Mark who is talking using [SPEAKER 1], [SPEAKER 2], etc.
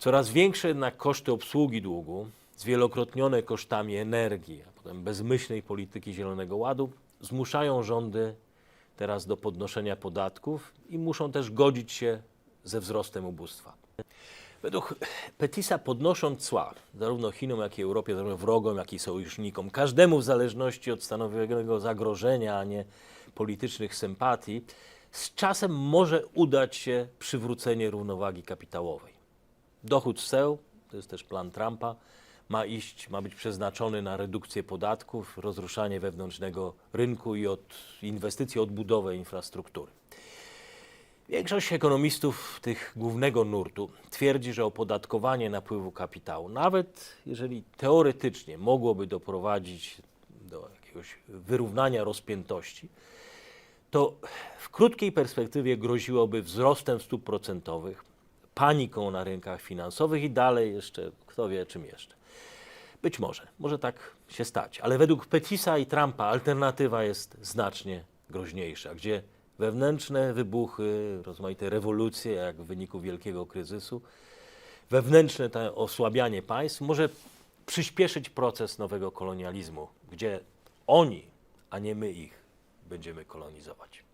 [SPEAKER 1] Coraz większe jednak koszty obsługi długu, zwielokrotnione kosztami energii, a potem bezmyślnej polityki Zielonego Ładu, zmuszają rządy teraz do podnoszenia podatków i muszą też godzić się ze wzrostem ubóstwa. Według Petisa podnosząc cła, zarówno Chinom, jak i Europie, zarówno wrogom, jak i sojusznikom, każdemu w zależności od stanowionego zagrożenia, a nie politycznych sympatii, z czasem może udać się przywrócenie równowagi kapitałowej. Dochód z ceł, to jest też plan Trumpa, ma iść, ma być przeznaczony na redukcję podatków, rozruszanie wewnętrznego rynku i od inwestycji, odbudowę infrastruktury. Większość ekonomistów tych głównego nurtu twierdzi, że opodatkowanie napływu kapitału, nawet jeżeli teoretycznie mogłoby doprowadzić do jakiegoś wyrównania rozpiętości, to w krótkiej perspektywie groziłoby wzrostem stóp procentowych, paniką na rynkach finansowych i dalej jeszcze, kto wie czym jeszcze. Być może, może tak się stać, ale według Petisa i Trumpa alternatywa jest znacznie groźniejsza, gdzie wewnętrzne wybuchy, rozmaite rewolucje, jak w wyniku wielkiego kryzysu, wewnętrzne to osłabianie państw może przyspieszyć proces nowego kolonializmu, gdzie oni, a nie my ich, będziemy kolonizować.